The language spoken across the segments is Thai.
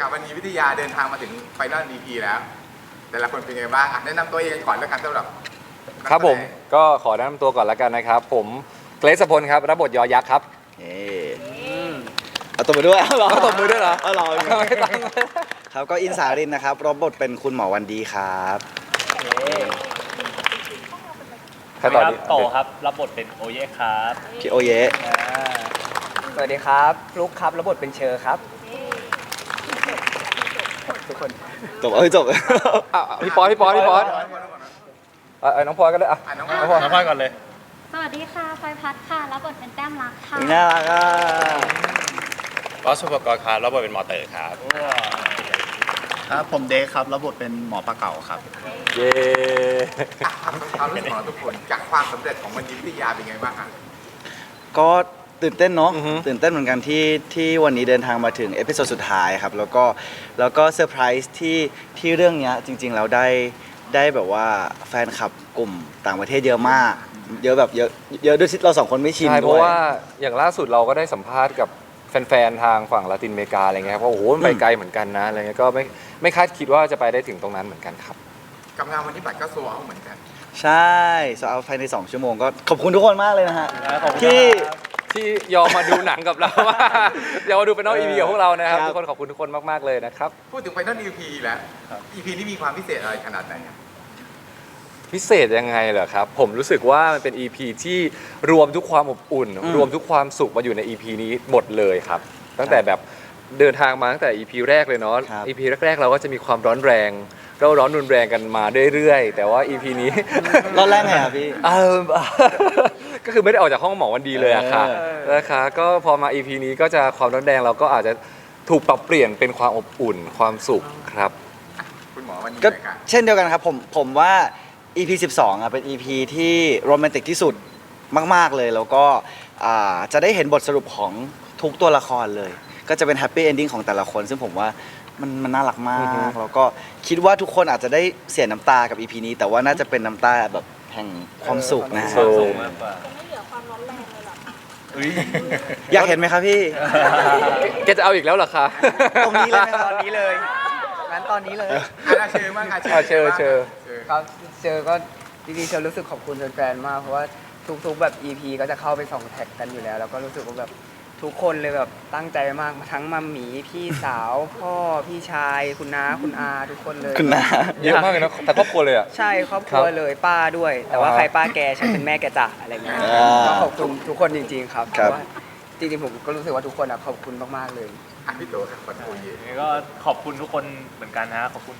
ครับวันนี้วิทยาเดินทางมาถึงไฟนอล EP แล้ว แต่ละคนเป็นไงบ้างอะแนะนำตัวเองก่อนแล้วกันสำหรับครับผมก็ขอแนะนำตัวก่อนแล้วกันนะครับ ผมเกรซพลครับรับบทยอยักษ์ครับเย้เอาตัวมาด้วยเอาเหรอเอาตบมือด้วยเหรอเอาเหรอครับก็อินสารินนะครับรับบทเป็นคุณหมอวันดีครับใครต่อดีโตครับ รับบทเป็นโอเย่ครับพี่โอเยะสวัสดีครับฟลุกครับ รับบทเป็นเชอร์ครับ ทุกคนจบเอ้ยจบอะพี่ป๊อตพี่ป๊อตพี่ป๊อตอะอะน้องพลอยก็ได้อะอะน้องน้องพลอยน้องพ่อยก่อนเลย สวัสดีค่ะไฟพัดค่ะ รับบทเป็นแต้มรักค่ะ น่ารักอะบอสสุปกรณ์ครับรับบทเป็นหมอเต๋อครับ ครับผมเดคครับรับบทเป็นหมอปลาเก่าครับ เย้อะความรู้สึกของเราทุกคนจากความสำเร็จของวันนี้วิทยาเป็นไงบ้างอะก็ ตื่นเต้นเนาะตื่นเต้นเหมือนกันที่ที่วันนี้เดินทางมาถึงเอพิโซดสุดท้ายครับ แล้วก็แล้วก็เซอร์ไพรส์ที่ที่เรื่องเนี้ยจริง ๆ แล้วได้ได้แบบว่าแฟนคลับกลุ่มต่างประเทศเยอะมาก เยอะแบบเยอะเยอะด้วยที่เราสองคนไม่ชินใช่เพด้วราะยว่าอย่างล่าสุดเราก็ได้สัมภาษณ์กับแฟนๆทางฝั่งลาตินอเมริกาอะไรเงี้ยครับว่าโอ้โหมันไปไกลเหมือนกันนะอะไรเงี้ยก็ไม่ไม่คาดคิดว่าจะไปได้ถึงตรงนั้นเหมือนกันครับ กับงานวันนี้บัตรก็โซเอาเหมือนกัน ใช่สเอาภายใน 2 ชั่วโมงก็ขอบคุณทุกคนมากเลยนะฮะขอบคุณที่ ที่ยอมมาดูหนังกับเราว่า ยอมมาดูเป็นน้องอีพีกับพวกเรานะครับครับทุกคนขอบคุณทุกคนมากๆเลยนะครับ พูดถึงไฟนอล EP แล้ว EP นี้มีความพิเศษอะไรขนาดไหนอะพิเศษยังไงเหรอครับ ผมรู้สึกว่ามันเป็น EP ที่รวมทุกความอบอุ่น อืมรวมทุกความสุขมาอยู่ใน EP นี้หมดเลยครับ ตั้งแต่แบบเดินทางมาตั้งแต่ EP แรกเลยเนาะ ครับ EP แรกๆ เราก็จะมีความร้อนแรงเราร้อนรุนแรงกันมาเรื่อยๆ แต่ว่า EP นี้ รอบแรกไงอะพี่ เออ ก็คือไม่ได้ออกจากห้องหมอวันดีเลยอะค่ะเออ นะคะก็พอมา EP นี้ก็จะความร้อนแรงเราก็อาจจะถูกปรับเปลี่ยนเป็นความอบอุ่นความสุขครับ คุณหมอวันนี้ก็หน่อยค่ะ เช่นเดียวกันครับผมผมว่า EP 12อะเป็น EP ที่โรแมนติกที่สุดมากๆเลย แล้วก็อ่าจะได้เห็นบทสรุปของทุกตัวละครเลย ก็จะเป็นแฮปปี้เอนดิ้งของแต่ละคน ซึ่งผมว่ามันมันน่ารักมาอือฮึกแล้วก็คิดว่าทุกคนอาจจะได้เสียน้ำตากับ EP นี้ แต่ว่าน่าจะเป็นน้ำตาแบบแห่งความสุขนะฮะความสุขอยากเห็นไหมครับพี่ แกจะเอาอีกแล้วเหรอคะตรงนี้เลยไหมครับ ตอนนี้เลย งั้นตอนนี้เลยอะเชิญบ้างอะอะเชิญเชิญเชิญ ครับเจอก็จริงๆเชอรู้สึกขอบคุณแฟนๆมาก เพราะว่าทุกๆแบบ EP ก็จะเข้าไปส่องแท็กกันอยู่แล้ว แล้วก็รู้สึกว่าแบบ ทุกคนเลยแบบตั้งใจมากทั้งมัมหมีพี่สาว พ่อพี่ชาย คุณน้าคุณอาทุกคนเลยคุณนาเยอะมากเลยนะแต่ครอบครัวเลยอะ ใช่ครอบครัวครับเลยป้าด้วย แต่ว่าอ่าใครป้าแกฉันเป็นแม่แกจ้ะอะไรเงี้ยอ่าก็ขอบคุณทุกคนจริง ๆ ครับครับเพาะว่าจริงๆผมก็รู้สึกว่าทุกคนอะขอบคุณมากๆเลย อะพี่โตครับขอโทษเยยังไงก็ขอบคุณทุกคนเหมือนกันนะขอบคุณ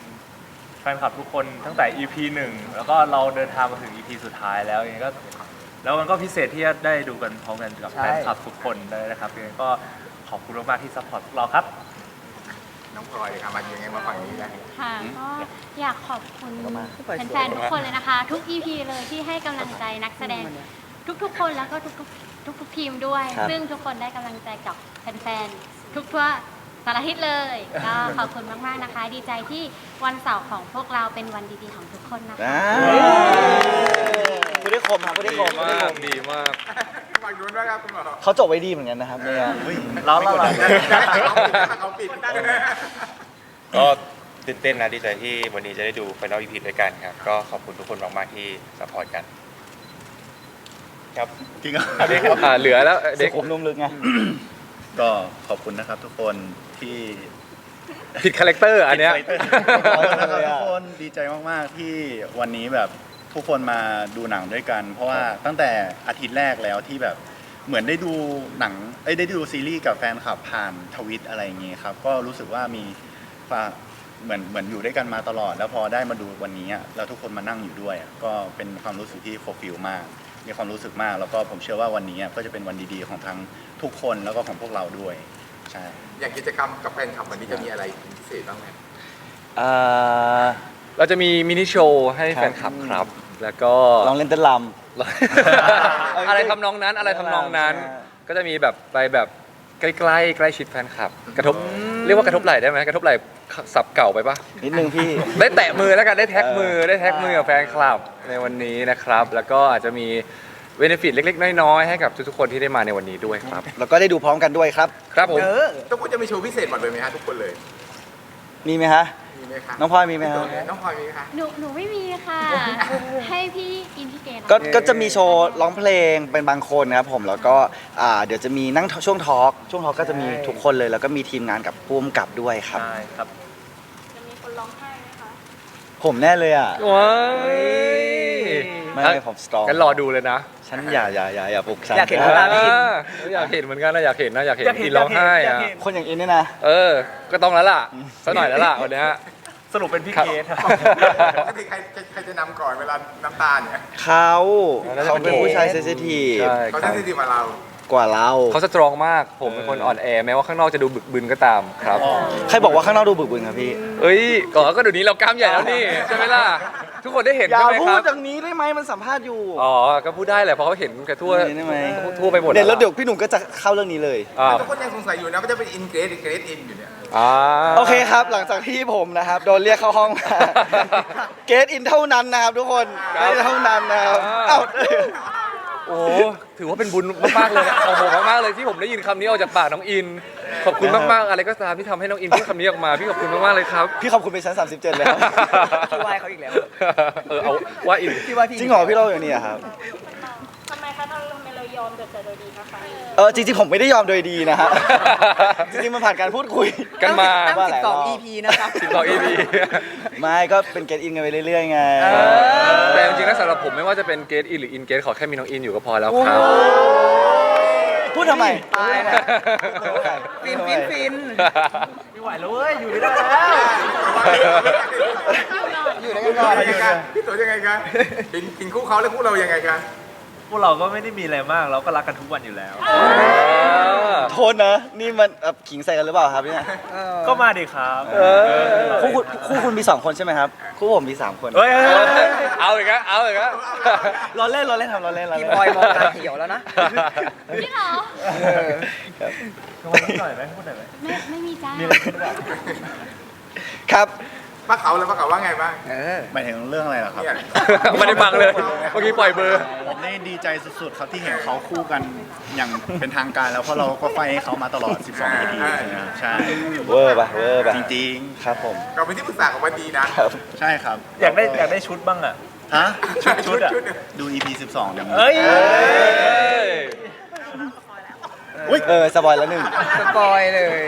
แฟนคลับทุกคนตั้งแต่ EP หนึ่งแล้วก็เราเดินทางมาถึง EP สุดท้ายแล้วยังไงก็ แล้วมันก็พิเศษที่จะได้ดูกันพร้อมกันกับใช่ แฟนคลับทุกคนเลยนะครับยังไงก็ขอบคุณมากๆที่ซัพพอร์ตพวกเราครับ น้องพลอยค่ะมายังไงมาฝั่งนี้แล้ว ค่ะก็อยากขอบคุณแฟนๆทุกคนเลยนะคะ ทุก EP เลยที่ให้กำลังใจนักแสดงทุกๆคนแล้วก็ทุกๆทุกๆทีมด้วย ครับ ซึ่งทุกคนได้กำลังใจกับแฟนๆทุกทั่วสารทิศเลยก็ขอบคุณมากๆนะคะ ดีใจที่วันเสาร์ของพวกเราเป็นวันดีๆของทุกคนนะคะ อ่าพูดได้ คมครับพูดได้ดีคมพูดมาได้คกมดีมากฝั่งนู้นด้วยครับคุณหมอเขาจบไว้ดีเหมือนกันนะครับเนี่ยแล้วเราเอาปิดก็ตื่นเต้นนะดีใจที่วันนี้จะได้ดูไฟนอลอีพีด้วยกันครับ ก็ขอบคุณทุกคนมากๆที่สปอร์ตกัน ครับจริงเหรออ่าเหลือแล้วเด็เด็กกผมนุ่มลึกไงก็ขอบคุณนะครับทุกคนที่ผิดคาแรคเตอร์อันเนี้ยขอบคุณนะครับทุกคนดีใจมากๆที่วันนี้แบบ ทุกคนมาดูหนังด้วยกัน เพราะว่าตั้งแต่อาทิตย์แรกแล้วที่แบบเหมือนได้ดูหนังเอ้ยได้ดูซีรีส์กับแฟนคลับผ่านทวิตอะไรอย่างงี้ครับ ก็รู้สึกว่ามีฟ้าเหมือนเหมือนอยู่ด้วยกันมาตลอด แล้วพอได้มาดูวันนี้อะแล้วทุกคนมานั่งอยู่ด้วยอะก็เป็นความรู้สึกที่โฟฟิลมาก มีความรู้สึกมาก แล้วก็ผมเชื่อว่าวันนี้อะก็จะเป็นวันดีๆของทั้งทุกคนแล้วก็ของพวกเราด้วยใช่ อย่างกิจกรรมกับแฟนคลับวันนี้จะมีอะไรพิเศษบ้างไหม เอ่อเราจะมีมินิโชว์ให้ครับแฟนคลับครับ แล้วก็ ลองเล่นเต้นรอะไรทำนองนั้นอะไรทำนองนั้น ใช่ก็จะมีแบบไปแบบใกล้ๆใกล้ชิดแฟนคลับ กระทบเรียกว่ากระทบไหล่ได้ไหมกระทบไหล่สับเก่าไปปะำนิดนึงพี่ ได้แตะมือแล้วกันได้แท็กมือเออได้แท็กมือกับแฟนคลับในวันนี้นะครับ แล้วก็อาจจะมีเบนฟิตเล็กๆ น้อยๆให้กับทุกๆคนที่ได้มาในวันนี้ด้วยครับ แล้วก็ได้ดูพร้อมกันด้วยครับ ครับผมเออทุกคนจะมีโชว์พิเศษหมดเลยไหมฮะทุกคนเลย มีไหมฮะมีไหมคะน้องพลอยมีไหมพี่ฮะโตน้องพลอยมีไหมคะ หนูหนูไม่มีค่ะ ให้พี่อินพี่เกณฑ์ก็ก็จะมีโชว์ร้องเพลงเป็นบางคนนะครับผมแล้วก็อ่าเดี๋ยวจะมีนั่งช่วงทอล์กช่วงทอล์กก็จะมีทุกคนเลย แล้วก็มีทีมงานกับผู้กำกับด้วยครับ ใช่ครับจะมีคนร้องไห้ไหมคะผมแน่เลยอะว้ายไม่ไม่ผมสตรองงั้นรอดูเลยนะ ฉันอย่าอย่าอย่าอย่าปลุกฉันอยากเห็นเอน้ำตาพี่ออยากเห็นเหมือนกันนะอยากเห็นนะอยากเห็นอยากเห็นอินร้องไห้อยาอะกเห็น คนอย่างอินเนี่ยนะ เออ ก็ต้องแล้วล่ะสักหน่อยแล้วล่ะวันเนี้ย สรุปเป็นพี่ครับ เกดครับ ปกติใครใครใครจะนำก่อนเวลาน้ำตาเนี่ยเขาเขาเป็นผู้ชายเซนซิทีฟใช่เขาครัจะบที่ดีมาเรา กว่าเรา เขาสตรองมาก ผมเป็นคนอ่อนแอแม้ว่าข้างนอกจะดูบึกบึนก็ตามครับ ใครบอกว่าข้างนอกดูบึกบึนครับพี่ เอ้ยก่อนก็เดี๋ยวนี้เรากล้ามใหญ่แล้วนี่ใช่ไหมล่ะ ทุกคนได้เห็นอย่าใช่ไหมพูคดรับ อย่างนี้ได้ไหมมันสัมภาษณ์อยู่อ๋อ ก็พูดได้แหละเพราะเขาเห็นกันทั่วได้ไหมทั่วไปหมดเดี๋ยวแล้วเดี๋ยวพี่หนุ่มก็จะเข้าเรื่องนี้เลย อ่าทุกคนยังสงสัยอยู่นะว่าจะเป็นอินเกรดหรือเกรดอินอยู่เนี่ย อ่า โอเคครับ หลังจากที่ผมนะครับโดนเรียกเข้าห้องมาเกตอินเท่านั้นนะครับทุกคนเกตเท่านั้นนะครับเอ้า โอ้ถือว่าเป็นบุญมากๆเลยนะของผมมากๆเลยที่ผมได้ยินคำนี้ออกจากปากน้องอิน ขอบคุณมากๆอะไรก็ตามที่ทำให้น้องอินพูดคำนี้ออกมา พี่ขอบคุณมากๆเลยครับ พี่ขอบคุณไปชั้น37เลยครับพี่ไหว้เขาอีกแล้ว เออเอาว่าอิน พี่ไหว้พี่ จริงเหรอพี่เราอย่างนี้อะครับ ทำไมคะทำไมเรา ยอมเกิดโดยดีนะคะเออจริงๆผมไม่ได้ยอมโดยดีนะฮะ จริงๆมันผ่านการพูดคุย กันมา ตั้งว่าหลายรอบ12 EP นะครับ สิบสอง EP ไม่ก็เป็นเกตอินกันไปเรื่อยๆไง แต่จริงๆแล้วสำหรับผมไม่ว่าจะเป็นเกตอินหรืออินเกตขอแค่มีน้องอินอยู่ก็พอแล้วครับ พูดทำไม ตายนะฟินฟินฟินไม่ไหวแล้วเว้ยอยู่ไม่ได้แล้ว อยู่ด้วยกันก่อนยังไงกันพี่โตยังไงกันกินกินคู่เขาแล้วคู่เรายังไงกัน พวกเราก็ไม่ได้มีอะไรมาก เราก็รักกันทุกวันอยู่แล้ว โทษนะ นี่มันเอ่อขิงใส่กันหรือเปล่าครับเนี่ยเออก็มาดิครับคู่คุณคู่คุณมีสองคนใช่ไหมครับ คู่ผมมีสามคนเฮ้ยเฮ้ยเฮ้ยเอาอีกแล้วเอาอีกแล้วรอเล่นรอเล่นทำรอเล่นรอพี่เล่นบอยมองตาเขียวแล้วนะ จริงเหรอเออพูดหน่อยไหมพูดหน่อยไหมไม่ไม่มีจ้า ครับ ป้าเขาแล้วป้าเขาว่าไงบ้าง เออ หมายถึงเรื่องอะไรเหรอครับ เนี่ย ไม่ได้ฟังเลยเมื่อกี้ปล่อยเบอร์ ผมนี่ดีใจสุดๆ ครับที่เห็นเขาคู่กันอย่างเป็นทางการแล้วเพราะเราก็ไฟให้เขามาตลอด 12 EP ใช่ไหมครับใช่เวอร์ป่ะเวอร์ป่ะจริงครับผมเราเป็นที่ปรึกษาของวันดีนะ ครับ ๆ ใช่ครับอยากได้อยากได้ชุดบ้างอะ ฮะชุดชุดอะดู EP 12เดี๋ยวเอ้ยอุ้ยเออสปอยแล้วหนึ่งสปอยเลย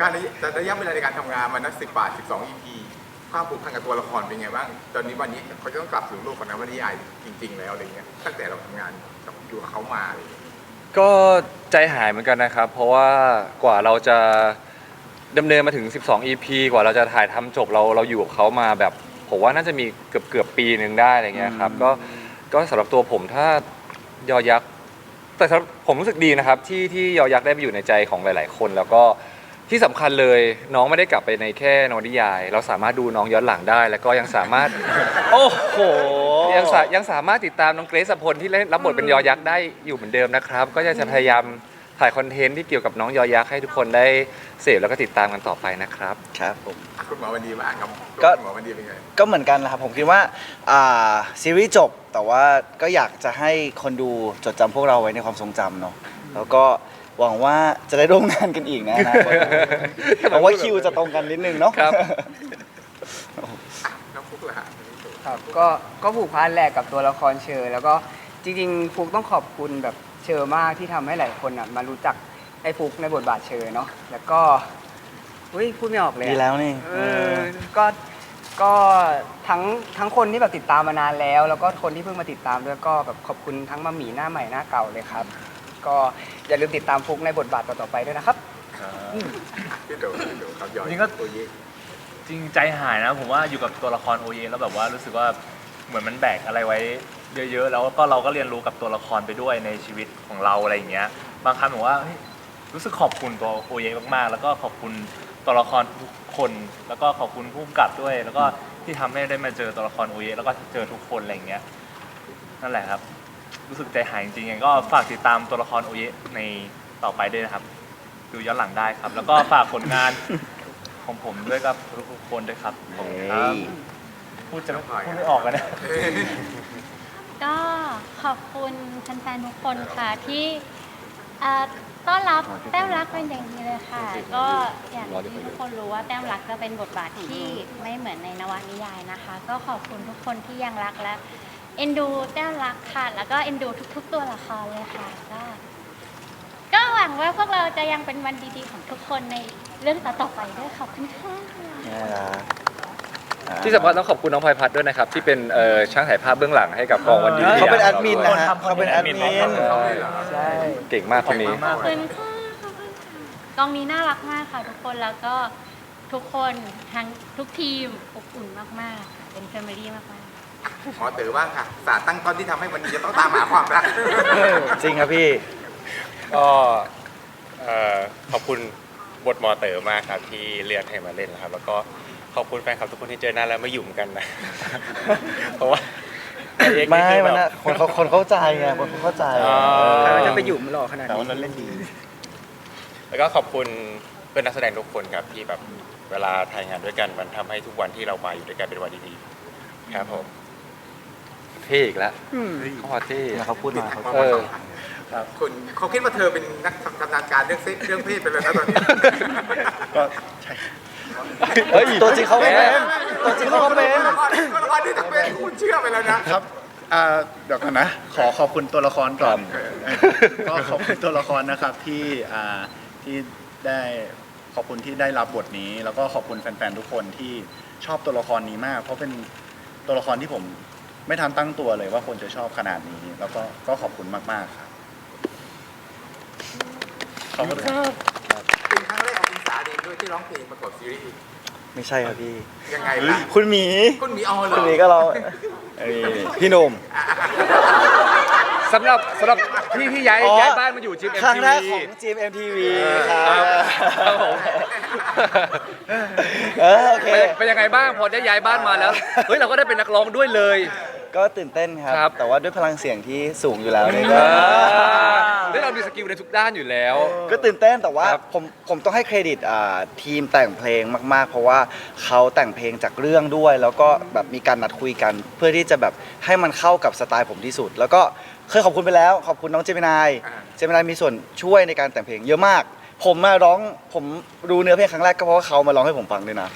การระยะระยะเวลาในการทำงานมันนักสิบบาทสิบสอง EP ความผูกพันกับตัวละครเป็นไงบ้าง ตอนนี้วันนี้เขาจะต้องกลับสู่โลกของนวนิยายจริง ๆ แล้วอะไรเงี้ย ตั้งแต่เราทำงานกับอยู่กับเขามาอะไรเงี้ยก็ใจหายเหมือนกันนะครับ เพราะว่ากว่าเราจะดำเนินมาถึง 12 EP กว่าเราจะถ่ายทำจบเราเราอยู่กับเขามาแบบผมว่าน่าจะมีเกือบเกือบปีหนึ่งได้อะไรเงี้ยครับก็ก็สำหรับตัวผมถ้ายอยักษ์แต่สำหรับผมรู้สึกดีนะครับที่ที่ยอยักษ์ได้ไปอยู่ในใจของหลาย ๆ คน แล้วก็ ที่สำคัญเลยน้องไม่ได้กลับไปในแค่นวนิยาย เราสามารถดูน้องย้อนหลังได้ แล้วก็ยังสามารถ โอ้โห ยังสายังสามารถติดตามน้องเกรซพลที่เล่นรับบทเป็นยอยักษ์ได้อยู่เหมือนเดิมนะครับ ก็จะพยายามถ่ายคอนเทนต์ที่เกี่ยวกับน้องยอยักษ์ให้ทุกคนได้เสพแล้วก็ติดตามกันต่อไปนะครับ ครับผมอะคุณหมอวันดีบ้างครับก็ คุณหมอวันดีเป็นไง ก็เหมือนกันนะครับผมคิดว่าอ่าซีรีส์จบแต่ว่าก็อยากจะให้คนดูจดจำพวกเราไว้ในความทรงจำเนาะแล้วก็ หวังว่าจะได้ร่วมงานกันอีกนะอนะหวังว่าคิวจะตรงกันนิดนึงเนาะครับอะน้องฟุกเหรอฮะครับก็ก็ผูกพันแหละกับตัวละครเชอ แล้วก็จริงๆฟุกต้องขอบคุณแบบเชอมากที่ทำให้หลายคนอะมารู้จักไอ้ฟุกในบทบาทเชอเนาะแล้วก็อุ้ยพูดไม่ออกเลยอะดีแล้วนี่เออก็ ก็ทั้งทั้งคนที่แบบติดตามมานานแล้ว แล้วก็คนที่เพิ่งมาติดตามด้วยก็แบบขอบคุณทั้งมาหมีหน้าใหม่หน้าเก่าเลยครับ ก็อย่าลืมติดตามฟุกในบทบาทต่อๆไปด้วยนะครับพี่โตพี่โตครับยอดจริงก็ ตัวเย่จริงใจหายนะผมว่าอยู่กับตัวละครโอเยแล้วแบบว่ารู้สึกว่าเหมือนมันแบกอะไรไว้เยอะๆ แล้วก็เราก็เรียนรู้กับตัวละครไปด้วยในชีวิตของเราอะไรอย่างเงี้ยบางครั้งผมว่าเฮ้ยรู้สึกขอบคุณตัวโอเยมากๆ แล้วก็ขอบคุณตัวละครทุกคน แล้วก็ขอบคุณผู้กำกับด้วย แล้วก็ที่ทำให้ได้มาเจอตัวละครโอเยแล้วก็เจอทุกคนอะไรอย่างเงี้ยนั่นแหละครับ รู้สึกใจหายจริงๆยังไงก็ฝากติดตามตัวละครโอเยในต่อไปด้วยนะครับ ดูย้อนหลังได้ครับ แล้วก็ฝากผลงานของผมด้วยกับทุกๆคนด้วยครับขอบคุณครับพูดจะไม่พูดไม่ออกกันนะ ก็ขอบคุณแฟนๆทุกคนค่ะที่เอ่อต้อนรับแต้มรักเป็นอย่างดีเลยค่ะ ก็อย่างที่ทุกคนรู้ว่าแต้มรักจะเป็นบทบาทที่ไม่เหมือนในนวนิยายนะคะ ก็ขอบคุณทุกคนที่ยังรักและ เอ็นดูแต้มรักค่ะ แล้วก็เอ็นดูทุก ๆ ตัวละครเลยค่ะก็ก็หวังว่าพวกเราจะยังเป็นวันดีๆของทุกคนในเรื่องต่อๆไปด้วยขอบคุณค่ะน่ารักอ่าที่สำคัญต้องขอบคุณน้องพลอยพัดด้วยนะครับ ที่เป็นเอ่อช่างถ่ายภาพเบื้องหลังให้กับกองวันดีเขาเป็นแอดมินด้นะวยฮะเขาเป็นแอดมินเขาเลยเหรอใช่ เก่งมากคนนี้ ขอบคุณค่ะขอบคุณค่ะกองนี้น่ารักมากค่ะ ทุกคนแล้วก็ทุกคนทั้งทุกทีมอบอุ่นมากๆค่ะเป็นแฟมิลี่มากๆ หมอเต๋อบ้างค่ะศาสตร์ตั้งต้นที่ทำให้วันนี้จะต้องตามหาความรัก จริงครับพี่ ก็เอ่อขอบคุณบทหมอเต๋อมากครับที่เลือกให้มาเล่นนะครับ แล้วก็ขอบคุณแฟนคลับทุกคนที่เจอหน้าแล้วไม่หยุ่มกันนะ เพราะว่าเอกนี่ไม่คือมันแบบนะคนเขาคนเข้าใจไงคนเขาเข้าใจอ๋อ ใครจะไปหยุ่มหล่อขนาดแต่นี้ ว่าเราเล่นดี แล้วก็ขอบคุณเพื่อนนักแสดงทุกคนครับที่แบบเวลาถ่ายงานด้วยกันมันทำให้ทุกวันที่เรามาอยู่ด้วยกันเป็นวันดีๆครับผม เท่อีกแล้วอืมเขามาเท่เนี่ยเขาพูดมาเขา เออ คุณเขาคิดว่าเธอเป็นนักชำนาญการเรื่องเซ็กเรื่องเพศไปเลยนะตอนนี้ ก็ใช่ เฮ้ยตัวจริงเขาก็เป็นตัวจริงเขาก็เป็น ตัวละครตัวละครที่จะเป็นคุณเชื่อไปแล้วนะ ครับอ่าเดี๋ยวก่อนนะ ขอขอบคุณตัวละครก่อนก็ขอบคุณตัวละครนะครับที่อ่าที่ได้ขอบคุณที่ได้รับบทนี้ แล้วก็ขอบคุณแฟนๆทุกคนที่ชอบตัวละครนี้มาก เพราะเป็นตัวละครที่ผม ไม่ทันตั้งตัวเลยว่าคนจะชอบขนาดนี้ แล้วก็ก็ขอบคุณมาก ๆ ครับ ขอบคุณครับ เป็นครั้งแรกของคุณสาเองด้วยที่ร้องเพลงประกอบซีรีส์ไม่ใช่ครับพี่ ยังไงล่ะคุณหมี คุณมีออเหรคุณอหมีก็เราเอ้ยพี่หนุ่ม สำหรับสำหรับที่ที่ย้ายอ๋อ ย้ายบ้านมาอยู่จิมครั้งแรก MTV ของ GMMTV คครัรับบครับผม เออโอเคเป็นเป็นยังไงบ้างพอได้ย้ายบ้านมาแล้ว เฮ้ยเราก็ได้เป็นนักร้องด้วยเลย ก็ตื่นเต้นคครัรับบแต่ว่าด้วยพลังเสียงที่สูงอยู่แล้วเนี่ยเอก็อได้เรามีสกิลในทุกด้านอยู่แล้ว ก็ตื่นเต้นแต่ว่าครับ ผมผมต้องให้เครดิตอ่าทีมแต่งเพลงมาก ๆ เพราะว่าเขาแต่งเพลงจากเรื่องด้วย แล้วก็แบบมีการนัดคุยกัน เพื่อที่จะแบบให้มันเข้ากับสไตล์ผมที่สุด แล้วก็เคยขอบคุณไปแล้ว ขอบคุณน้องเจมินายอ่าเจมินายมีส่วนช่วยในการแต่งเพลงเยอะมาก ผมมาร้องผมรู้เนื้อเพลงครั้งแรกก็เพราะว่าเขามาร้องให้ผมฟังด้วยนะ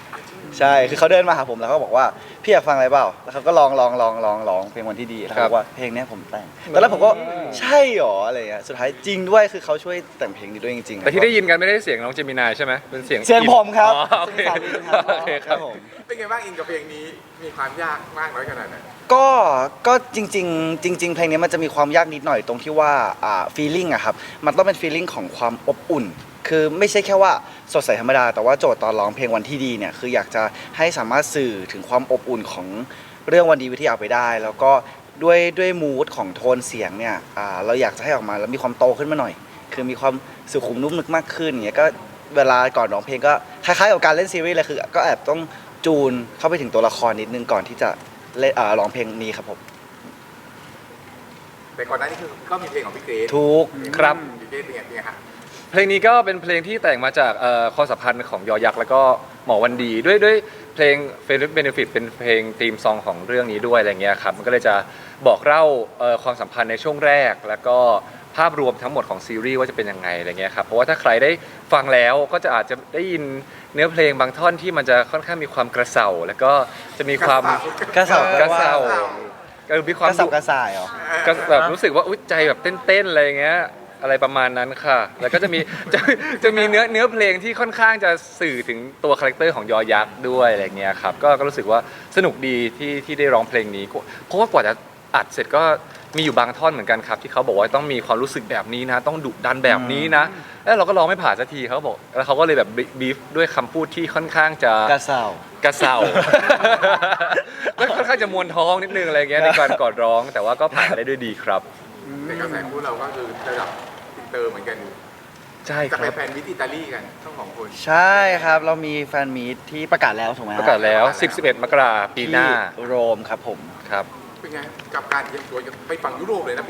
ใช่ คือเขาเดินมาหาผมแล้วเขาบอกว่าพี่อยากฟังอะไรเปล่า แล้วเขาก็ลองลองลองลองลองเพลงวันที่ดีแล้วเขาบอกว่าเพลงเนี้ยผมแต่งตอนแรกผมก็ใช่หรออะไรเงี้ย สุดท้ายจริงด้วยคือเขาช่วยแต่งเพลงนี้ด้วยจริงๆแต่ที่ได้ยินกันไม่ได้เสียงน้องเจมินายใช่ไหมเป็นเสียงเสียงผมครับอ๋อโอเคเสียงสามีครับโอเคครับผมเป็นไงบ้างอินกับเพลงนี้มีความยากมากน้อยขนาดไหนก็ก็จริง ๆ จริง ๆ เพลงนี้มันจะมีความยากนิดหน่อยตรงที่ว่าอ่า feeling อะครับมันต้องเป็น feeling ของความอบอุ่น คือไม่ใช่แค่ว่าสดใสธรรมดา แต่ว่าโจทย์ตอนร้องเพลงวันที่ดีเนี่ยคืออยากจะให้สามารถสื่อถึงความอบอุ่นของเรื่องวันดีวิทยาไปได้ แล้วก็ด้วยด้วยมูดของโทนเสียงเนี่ยอ่าเราอยากจะให้ออกมาแล้วมีความโตขึ้นมาหน่อย คือมีความสุขุมนุ่มนึกมากขึ้นอย่างเงี้ยก็เวลาก่อนร้องเพลงก็คล้ายๆกับการเล่นซีรีส์เลยคือ ก็แอบต้องจูนเข้าไปถึงตัวละครนิดนึงก่อนที่จะเล่นอ่าร้องเพลงนี้ครับผมแต่ก่อนหน้านี้คือก็มีเพลงของพี่เกรซทุกครับ พี่เกรซเป็นไงเป็นไงฮะ เพลงนี้ก็เป็นเพลงที่แต่งมาจากเอ่อความสัมพันธ์ของยอยักษ์แล้วก็หมอวันดีด้วยด้วยเพลงเฟรนด์เบนฟิตเป็นเพลงธีมซองของเรื่องนี้ด้วยอะไรเงี้ยครับมันก็เลยจะบอกเล่าเอ่อความสัมพันธ์ในช่วงแรก แล้วก็ภาพรวมทั้งหมดของซีรีส์ว่าจะเป็นยังไงอะไรเงี้ยครับเพราะว่าถ้าใครได้ฟังแล้วก็จะอาจจะได้ยินเนื้อเพลงบางท่อนที่มันจะค่อนข้างมีความกระเซาแล้วก็จะมีความกระเสากระเซาก็มีความ กระเสากระส่ายเหรอ ก็แบบรู้สึกว่าอุ๊ยใจแบบเต้นๆอะไรอย่างเงี้ย อะไรประมาณนั้นค่ะ แล้วก็จะมีจะจะมีเนื้อเนื้อเพลงที่ค่อนข้างจะสื่อถึงตัวคาแรคเตอร์ของยอยักษ์ด้วยอะไรเงี้ยครับก็ก็รู้สึกว่าสนุกดีที่ที่ได้ร้องเพลงนี้เพราะว่ากว่าจะอัดเสร็จก็มีอยู่บางท่อนเหมือนกันครับ ที่เขาบอกว่าต้องมีความรู้สึกแบบนี้นะ ต้องดุดันแบบนี้นะแล้วเราก็ร้องไม่ผ่านสักทีเขาก็บอกแล้วเขาก็เลยแบบบีฟด้วยคำพูดที่ค่อนข้างจะกระเสากระเซาก็ค่อนข้างจะมวนท้องนิดนึงอะไรเงี้ยในการกอดร้อง แต่ว่าก็ผ่านได้ด้วยดีครับแต่กระแสคู่เราก็คือระดับอิน เตอร์เหมือนกันใช่จะคไปรับ แฟนมิตรอิตาลีกันทั้งสองคน ใช่ครับ เรามีแฟนมีตที่ประกาศแล้วถูกไหมฮประกาศแล้ว 10 11 มกราปีหน้าที่โรมครับผม ครับ เป็นไงกับการเตรียมตัวจะไปฝั่งยุโรปเลยนะ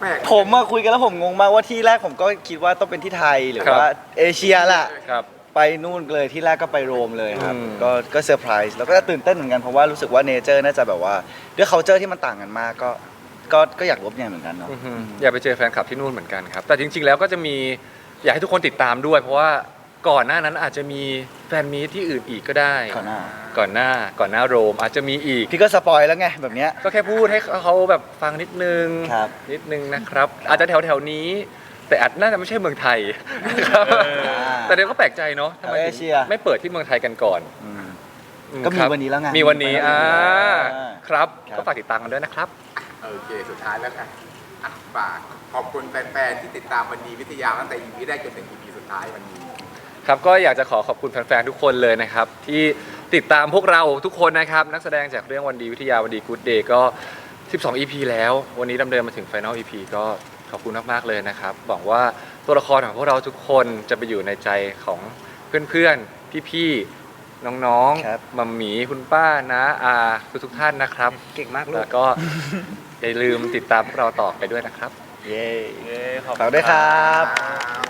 แปลกผมมาคุยกันแล้วผมงงมากว่าที่แรกผมก็คิดว่าต้องเป็นที่ไทยหรือครับ ว่าเอเชียแหละครับ ไปนู่นเลยที่แรกก็ไปโรมเลยครับ อืม ก็ก็เซอร์ไพรส์แล้วก็ตื่นเต้นเหมือนกันเพราะว่ารู้สึกว่าเนเจอร์น่าจะแบบว่าด้วย culture ที่มันต่างกันมากก็ ก็ก็อยากรบเนี่ยเหมือนกันเนาะ อือฮึอยากไปเจอแฟนคลับที่นู่นเหมือนกันครับ แต่จริง ๆ แล้วก็จะมีอยากให้ทุกคนติดตามด้วย เพราะว่าก่อนหน้านั้นอาจจะมีแฟนมีตที่อื่นอีกก็ได้ ก่อนหน้า ก่อนหน้าก่อนหน้าโรม อาจจะมีอีก พี่ก็สปอยแล้วไงแบบเนี้ย ก็แค่พูดให้เขาแบบฟังนิดนึง ครับ นิดนึงนะครับ อาจจะแถวแถวๆนี้ แต่อาจน่าจะไม่ใช่เมืองไทยนะครับอ่าแต่เดี๋ยวก็แปลกใจเนาะทำไมเอถึงเชียไม่เปิดที่เมืองไทยกันก่อนอืม อืก็มีครับวันนี้แล้วไงมีวันนี้มีวันนี้อ่าอ่าครับครับ ก็ฝากติดตามกันด้วยนะครับ โอเค สุดท้ายแล้วค่ะอะฝากขอบคุณแฟนๆที่ติดตามวันดีวิทยาตั้งแต่ EP แรกจนถึง EP สุดท้ายวันนี้ ครับก็อยากจะขอขอบคุณแฟนๆทุกคนเลยนะครับ ที่ติดตามพวกเราทุกคนนะครับ นักแสดงจากเรื่องวันดีวิทยาวันดีกู๊ดเดย์ก็ 12 EP แล้ว วันนี้ดำเนินมาถึง Final EP ก็ขอบคุณมากๆเลยนะครับหวังว่าตัวละครของพวกเราทุกคนจะไปอยู่ในใจของเพื่อนๆ พี่ๆ น้องครับ ๆมัมหมีคุณป้านะอาทุกๆท่านนะครับ เก่งมากลูแล้ก วก็ อย่าลืมติดตามพวกเราต่อไปด้วยนะครับ เย้ เย้ขอบคุณฝากด้วยครับครับ